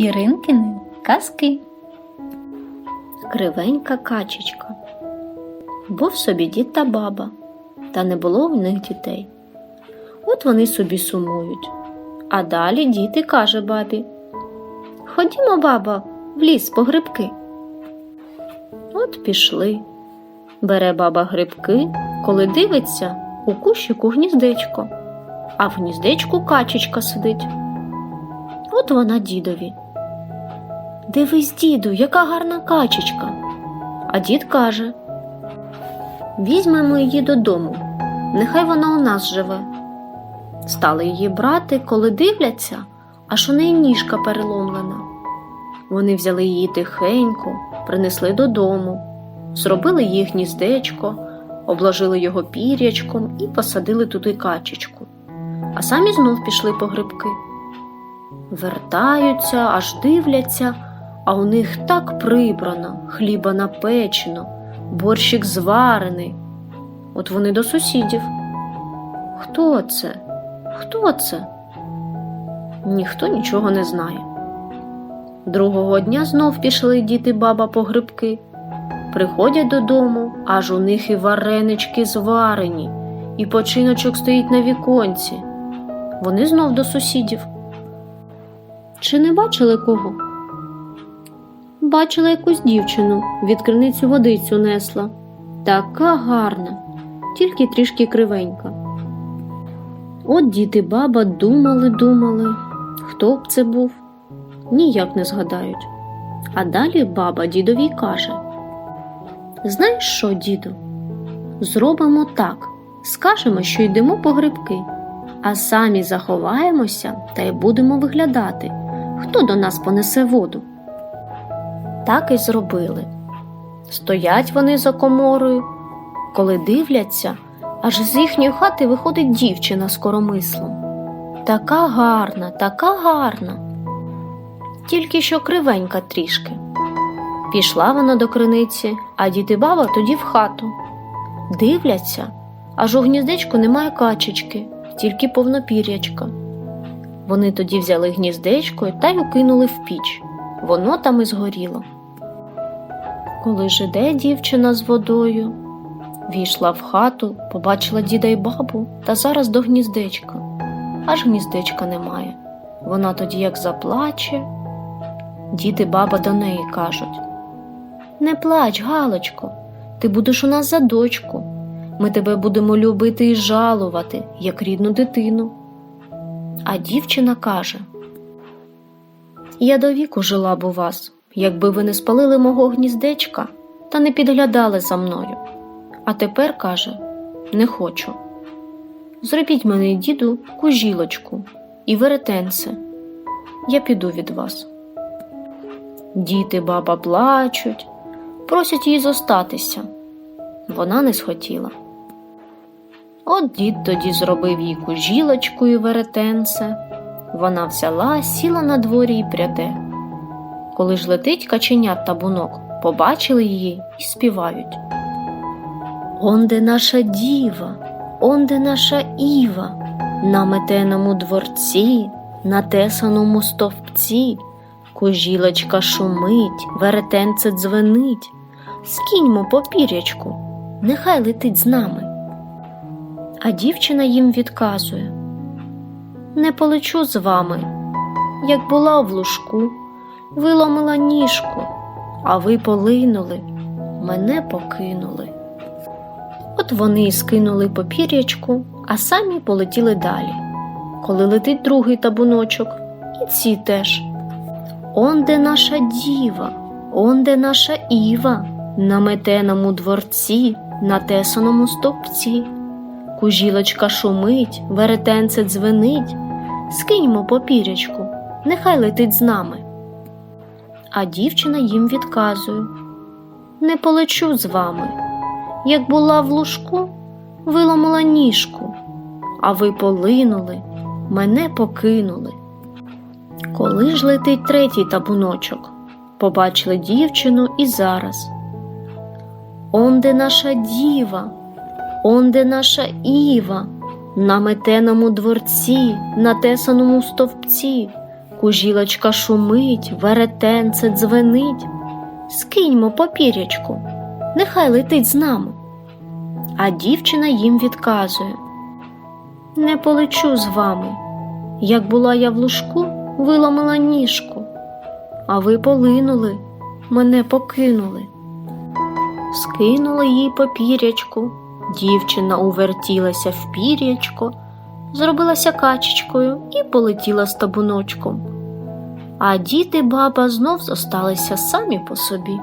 Іринкини казки. Кривенька качечка. Був собі дід та баба, та не було в них дітей. От вони собі сумують. А далі дід і каже бабі: Ходімо, баба, в ліс по грибки. От пішли. Бере баба грибки, коли дивиться, у кущику гніздечко, а в гніздечку качечка сидить. От вона дідові. Дивись, діду, яка гарна качечка. А дід каже: Візьмемо її додому, нехай вона у нас живе. Стали її брати, коли дивляться, аж у неї ніжка переломлена. Вони взяли її тихенько, принесли додому, зробили їй гніздечко, обложили його пірячком і посадили туди качечку, а самі знов пішли по грибки. Вертаються, аж дивляться, а у них так прибрано, хліба напечено, борщик зварений. От вони до сусідів. Хто це? Хто це? Ніхто нічого не знає. Другого дня знов пішли діти баба по грибки. Приходять додому, аж у них і варенички зварені, і починочок стоїть на віконці. Вони знов до сусідів. Чи не бачили кого? Бачила якусь дівчину, від криницю водицю несла. Така гарна, тільки трішки кривенька. От дід і баба думали, думали, хто б це був, ніяк не згадають. А далі баба дідові каже: Знаєш що, діду? Зробимо так, скажемо, що йдемо по грибки, а самі заховаємося та й будемо виглядати, хто до нас понесе воду. Так і зробили. Стоять вони за коморою, коли дивляться, аж з їхньої хати виходить дівчина з коромислом. Така гарна, така гарна. Тільки що кривенька трішки. Пішла вона до криниці, а дід і баба тоді в хату. Дивляться, аж у гніздечку немає качечки, тільки повнопір'ячка. Вони тоді взяли гніздечко та й укинули в піч. Воно там і згоріло. Коли ж іде дівчина з водою, війшла в хату, побачила діда й бабу та зараз до гніздечка. Аж гніздечка немає. Вона тоді як заплаче. Дід і баба до неї кажуть: Не плач, Галочко, ти будеш у нас за дочку. Ми тебе будемо любити і жалувати, як рідну дитину. А дівчина каже: Я до віку жила б у вас, якби ви не спалили мого гніздечка та не підглядали за мною. А тепер каже не хочу. Зробіть мене, діду, кужілочку і веретенце. Я піду від вас. Діти баба плачуть, просять її зостатися. Вона не схотіла. От дід тоді зробив їй кужілочку і веретенце. Вона взяла, сіла на дворі і пряде. Коли ж летить каченят табунок, побачили її і співають. Онде наша діва, онде наша Іва, на метеному дворці, на тесаному стовпці, кужілочка шумить, веретенце дзвенить. Скіньмо по пірячку, нехай летить з нами. А дівчина їм відказує Не полечу з вами, як була в лужку, виломила ніжку, а ви полинули, мене покинули. От вони і скинули попір'ячку, а самі полетіли далі. Коли летить другий табуночок, і ці теж. Онде наша діва, онде наша Іва, на метеному дворці, на тесаному стовпці. Кужілочка шумить, веретенце дзвенить, скиньмо попірячку, нехай летить з нами. А дівчина їм відказує Не полечу з вами. Як була в лужку, виломила ніжку, а ви полинули, мене покинули. Коли ж летить третій табуночок, побачили дівчину і зараз. Онде наша діва, онде наша Іва, на метеному дворці, на тесаному стовпці, Кужілочка шумить, веретенце дзвенить. Скиньмо попірячку, нехай летить з нами. А дівчина їм відказує: Не полечу з вами. Як була я в лужку, виламала ніжку, а ви полинули, мене покинули. Скинули їй попірячку, дівчина увертілася в пірячко, зробилася качечкою і полетіла з табуночком. А діти баба знов зосталися самі по собі.